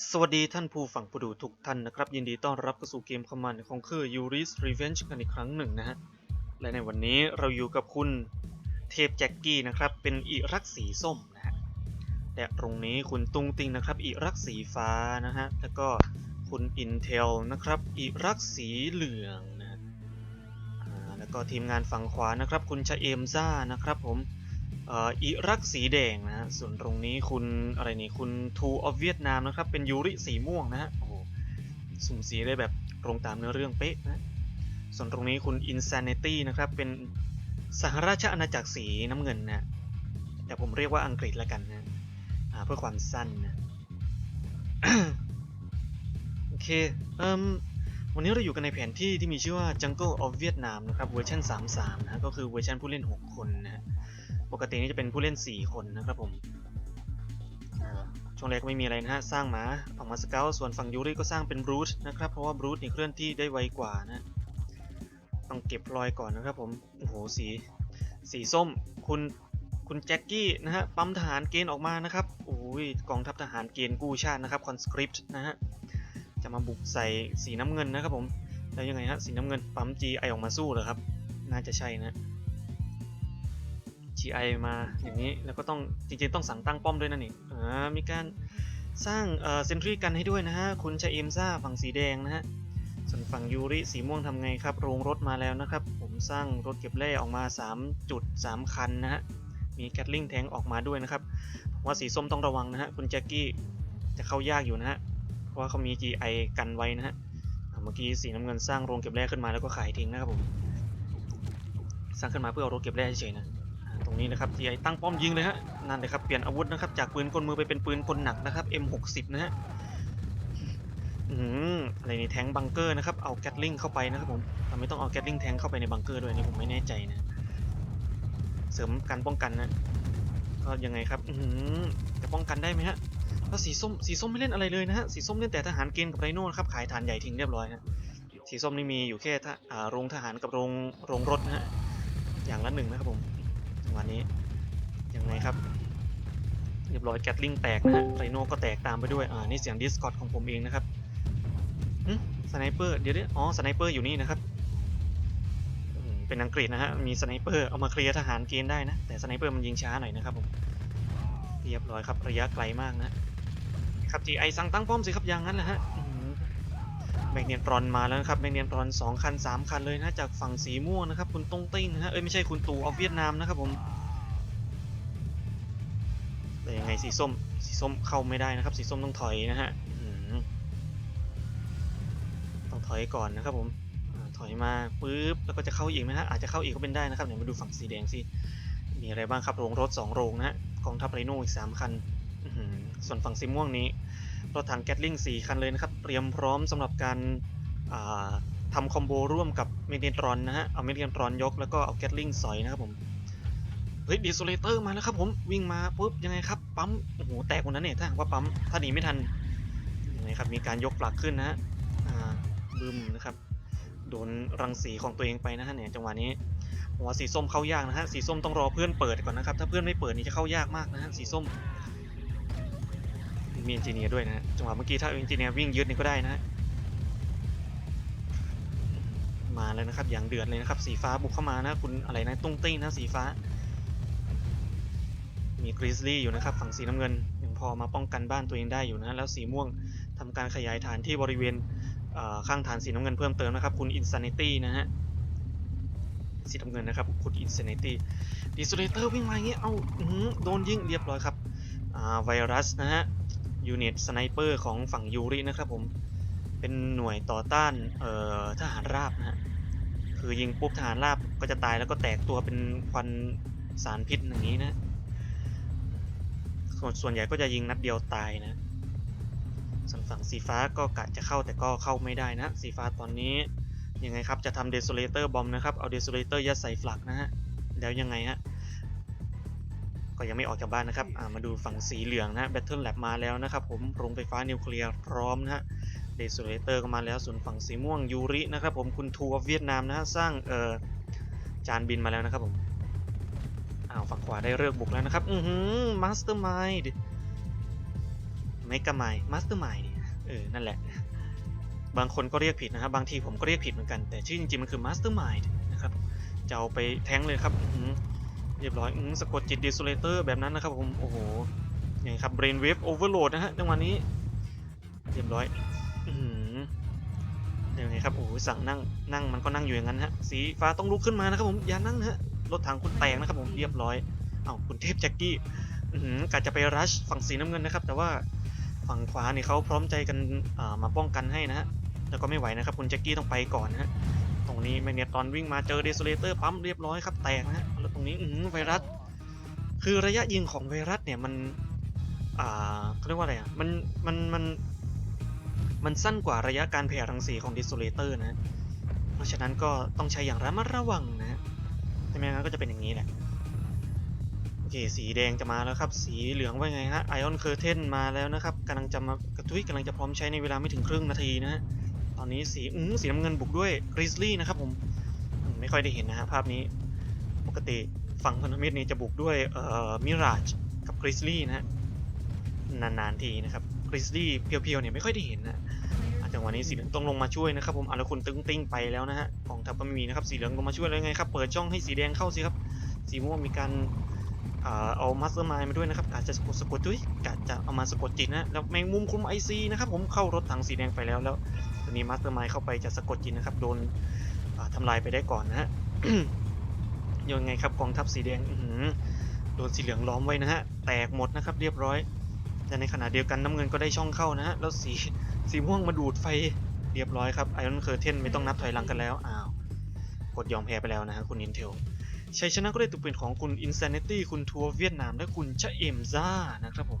สวัสดีท่านผู้ฟังผู้ดูทุกท่านนะครับ ยินดีต้อนรับเข้าสู่เกมคอมมานด์ของคือ Yuri's Revenge กันอีกครั้งหนึ่งนะฮะ และในวันนี้เราอยู่กับคุณเทพแจ็กกี้นะครับ เป็นอิรักสีส้มนะฮะ และตรงนี้คุณตุงติงนะครับอิรักสีฟ้านะฮะ แล้วก็คุณอินเทลนะครับอิรักสีเหลืองนะฮะแล้วก็ทีมงานฝั่งขวานะครับ คุณชะเอมซ่านะครับผม อิรักสีแดงนะฮะ ส่วนตรงนี้คุณอะไรนี่คุณทูออฟเวียดนามนะครับ เป็นยูริสีม่วงนะฮะ โอ้โห สุ่มสีได้แบบตรงตามเนื้อเรื่องเป๊ะนะ ส่วนตรงนี้คุณ Insanity นะครับ เป็นสหราชอาณาจักรสีน้ำเงินนะ แต่ผมเรียกว่าอังกฤษละกันนะเพื่อความสั้นนะโอเคเอ่มวันนี้เราอยู่กันในแผนที่ที่มีชื่อว่า Jungle of Vietnam นะครับ เวอร์ชัน33 นะ ก็คือเวอร์ชันผู้เล่น 6 คนนะฮะ ปกตินี่จะเป็นผู้เล่น 4 คนนะครับผมช่วงแรกไม่มีอะไรนะฮะ สร้างหมาฝั่งมาสเกลส่วนฝั่งยูริก็สร้างเป็นบรูทนะครับ เพราะว่าบรูทนี่เคลื่อนที่ได้ไวกว่านะ ต้องเก็บรอยก่อนนะครับผม โอ้โห สี สีส้ม คุณ คุณแจ็คกี้นะฮะ ปั๊มทหารเกณฑ์ออกมานะครับ โอ้ย กองทัพทหารเกณฑ์กู้ชาตินะครับ คอนสคริปต์นะฮะ จะมาบุกใส่สีน้ำเงินนะครับผม แล้วยังไงฮะ สีน้ำเงินปั๊ม GI ออกมาสู้เหรอครับ น่าจะใช่นะ GI มาอย่างนี้แล้วก็ต้องจริงๆต้องสั่งตั้งป้อมด้วยนั่นนี่อ่ามีการสร้างเซนทรีกันให้ด้วยนะฮะคุณชาเอมซ่าฝั่งสีแดงนะฮะส่วนฝั่งยูริสีม่วงทำไงครับโรงรถมาแล้วนะครับ ผมสร้างรถเก็บแร่ออกมา 3 จุด 3 คันนะฮะมีแคทลิงแทงออกมาด้วยนะครับผมว่าสีส้มต้องระวังนะฮะคุณแจ็คกี้จะเข้ายากอยู่นะฮะเพราะว่าเขามี GI กันไว้นะฮะเมื่อกี้สีน้ำเงินสร้างโรงเก็บแร่ขึ้นมาแล้วก็ขายทิ้งนะครับผมสร้างขึ้นมาเพื่อเอารถเก็บแร่เฉยๆนะ ตรงนี้นะครับ TI ตั้งป้อมยิงเลยฮะนั่นเลยครับเปลี่ยนอาวุธนะครับจากปืนกลมือไปเป็นปืนกลหนักนะครับ M60 นะฮะอืมอะไรนี่แทงบังเกอร์นะครับเอาแกตลิงเข้าไปนะครับผมทำไมต้องเอาแกตลิงแทงเข้าไปในบังเกอร์ด้วยนี่ผมไม่แน่ใจนะเสริมการป้องกันนะก็ยังไงครับอืมจะป้องกันได้ไหมฮะแล้วสีส้มสีส้มไม่เล่นอะไรเลยนะฮะสีส้มเล่นแต่ทหารเกณฑ์กับไรโน่นะครับขายฐานใหญ่ทิ้งเรียบร้อยฮะสีส้มนี่มีอยู่แค่ทะอ่าโรงทหารกับโรงโรงรถนะฮะอย่างละหนึ่งนะครับผม วะนี้ยังไงครับ เรียบร้อยแกตลิงแตกนะฮะไรโนก็แตกตามไปด้วย อ่า นี่เสียงดิสคอ r d ของผมเองนะครับสไนเปอร์ เดี๋ยวดิอ๋อ สไนเปอร์อยู่นี่นะครับอืมเป็นอังกฤษนะฮะ มีสไนเปอร์ เอามาเคลียร์ทหารเกณฑ์ได้นะ แต่สไนเปอร์มันยิงช้าหน่อยนะครับผม เรียบร้อยครับ ระยะไกลมากนะ ครับ GI สั่งตั้งป้อมสิครับอย่างนั้นแหละฮะอื้อหือ แมกเนียนตรอนมาแล้วนะครับแมกเนียนตรอนสองคันสามคันเลยนะจากฝั่งสีม่วงนะครับ คุณตงติ้งนะฮะเอ้ยไม่ใช่คุณตู่ออฟเวียดนามนะครับผมแต่ยังไงสีส้มสีส้มเข้าไม่ได้นะครับ สีส้มต้องถอยนะฮะต้องถอยก่อนนะครับผมถอยมาปุ๊บแล้วก็จะเข้าอีกนะฮะอาจจะเข้าอีกก็เป็นได้นะครับเดี๋ยวมาดูฝั่งสีแดงสิมีอะไรบ้างครับโรงรถ 2 โรงนะฮะกองทัพไรโน่อีก 3 คันส่วนฝั่งสีม่วงนี้ รถถังแกตลิง4 คันเลยนะครับ เตรียมพร้อมสำหรับการาทำคอมโบร่วมกับเมเนตรอนนะฮะ เอาเมเนตรอนยกแล้วก็เอาแกตลิงสอยนะครับผม เฮ้ยดีโซเลเตอร์มาแล้วครับผม วิ่งมาปุ๊บยังไงครับ ปั๊ม โอ้โห แตกวันนั้นเนี่ยถ้าหากว่าปั๊ม ถ้าหนีไม่ทันยังไงครับ มีการยกปลักขึ้นนะฮะบึมนะครับ โดนรังสีของตัวเองไปนะฮะเนี่ยจังหวะนี้ผมว่าสีส้มเข้ายากนะฮะ สีส้มต้องรอเพื่อนเปิดก่อนนะครับ ถ้าเพื่อนไม่เปิดนี่จะเข้ายากมากนะฮะ สีส้ม มีเอนจิเนียร์ด้วยนะจังหวะเมื่อกี้ถ้าเอนจิเนียร์วิ่งยึดนี่ก็ได้นะฮะมาแล้วนะครับ อย่างเดือดเลยนะครับ สีฟ้าบุกเข้ามานะคุณอะไรนะตุ้งติ้งนะสีฟ้า มีกริซลี่อยู่นะครับ ฝั่งสีน้ำเงินยังพอมาป้องกันบ้านตัวเองได้อยู่นะ แล้วสีม่วงทำการขยายฐานที่บริเวณข้างฐานสีน้ำเงินเพิ่มเติมนะครับ คุณ Insanity นะฮะสีน้ำเงินนะครับ คุณ Insanity ดีสเลเตอร์วิ่งมาอย่างเงี้ยเอาอื้อหือโดนยิงเรียบร้อยครับไวรัสนะฮะ ยูนิตสไนเปอร์ของฝั่งยูรินะครับผม เป็นหน่วยต่อต้านเอ่อทหารราบนะฮะคือยิงปุ๊บทหารราบก็จะตายแล้วก็แตกตัวเป็นควันสารพิษอย่างนี้นะส่วนส่วนใหญ่ก็จะยิงนัดเดียวตายนะส่วนฝั่งสีฟ้าก็กะจะเข้าแต่ก็เข้าไม่ได้นะ สีฟ้าตอนนี้ยังไงครับจะทำเดโซเลเตอร์บอมนะครับ เอาเดโซเลเตอร์ยัดใส่ฟลักนะฮะ แล้วยังไงฮะ ก็ยังไม่ออกจากบ้านนะครับอ่ามาดูฝั่งสีเหลืองนะแบทเทิลแลบมาแล้วนะครับผมโรงไฟฟ้านิวเคลียร์พร้อมนะฮะเดโซเลเตอร์ก็มาแล้วส่วนฝั่งสีม่วงยูรินะครับผมคุณทัวร์เวียดนามนะฮะสร้างเอ่อจานบินมาแล้วนะครับผมอ้าวฝั่งขวาได้เลิกบุกแล้วนะครับอือหือมาสเตอร์มายด์มกะไมมาสเตอร์ไมล์เออนั่นแหละ บางคนก็เรียกผิดนะครับบางทีผมก็เรียกผิดเหมือนกันแต่ชื่อจริงๆมันคือมาสเตอร์ไมล์นะครับจะเอาไปแท้งเลยครับอือ เรียบร้อยอื้อสะกดจิตดิสโซเลเตอร์แบบนั้นนะครับผม โอ้โหอย่างครับ brain wave overload นะฮะจังหวะนี้ เรียบร้อยอือหือยังไงครับโอ้โหสั่งนั่งนั่งมันก็นั่งอยู่อย่างนั้นฮะสีฟ้าต้องลุกขึ้นมานะครับผมอย่านั่งนะฮะรถถังคุณแตกนะครับผมเรียบร้อยเอ้าคุณเทพแจ็คกี้อือหือกะจะไปรัชฝั่งสีน้ำเงินนะครับ แต่ว่าฝั่งขวานี่เขาพร้อมใจกันอ่ามาป้องกันให้นะฮะแล้วก็ไม่ไหวนะครับคุณแจ็คกี้ต้องไปก่อนนะฮะ รงนี้แมกเนตตอนวิ่งมาเจอเดโซเลเตอร์ปั๊มเรียบร้อยครับแตกนะฮะแล้วตรงนี้อืไวรัสคือระยะยิงของไวรัสเนี่ยมันอ่าเขาเรียกว่าอะไรอะมันมันมันมันสั้นกว่าระยะการแผ่รังสีของดิสโซเลเตอร์นะ เพราะฉะนั้นก็ต้องใช้อย่างระมัดระวังนะฮะถ้าไม่งั้นก็จะเป็นอย่างนี้แหละ โอเค สีแดงจะมาแล้วครับ สีเหลืองว่าไงฮะไอออนเคอร์เทนมาแล้วนะครับกำลังจะมากระทุยกำลังจะพร้อมใช้ในเวลาไม่ถึงครึ่งนาทีนะฮะ อนนี้สีอืมสีน้ำเงินบุกด้วยกริซลี่นะครับผมไม่ค่อยได้เห็นนะฮะภาพนี้ ปกติฝั่งพันธมิตรนี่จะบุกด้วยเอ่อมิราจกับกริซลี่นะฮะนานๆทีนะครับกริซลี่เพียวๆเนี่ยไม่ค่อยได้เห็นนะอะจังหวะนี้สีเหลืองต้องลงมาช่วยนะครับผมอะแล้วคุณตึงติ้งไปแล้วนะฮะกองทัพก็ไม่มีนะครับสีเหลืองลงมาช่วยแล้วไงครับเปิดช่องให้สีแดงเข้าสิครับสีม่วงมีการเอามาสเตอร์มายมาด้วยนะครับอาจะสะกดสะกดด้วยกาจะเอามาสะกดจิตนะแล้วแมงมุมคุมไอซีนะครับผมเข้ารถถังสีแดงไปแล้วแล้ว ตอนนี้มาสเตอร์ไมายเข้าไปจะสะกดจิตนะครับ โดนอ่าทำลายไปได้ก่อนนะฮะยังไงครับกองทัพสีแดงโดนสีเหลืองล้อมไว้นะฮะ แตกหมดนะครับ เรียบร้อย แต่ในขณะเดียวกันน้ำเงินก็ได้ช่องเข้านะฮะ แล้วสีสีม่วงมาดูดไฟเรียบร้อยครับไอรอนเคอร์เทนไม่ต้องนับถอยหลังกันแล้ว อ้าว กดยอมแพ้ไปแล้วนะฮะคุณอินเทลชัยชนะก็ได้ตกเป็นของคุณ Insanity คุณทัวร์เวียดนามและคุณชะเอมซ่านะครับผม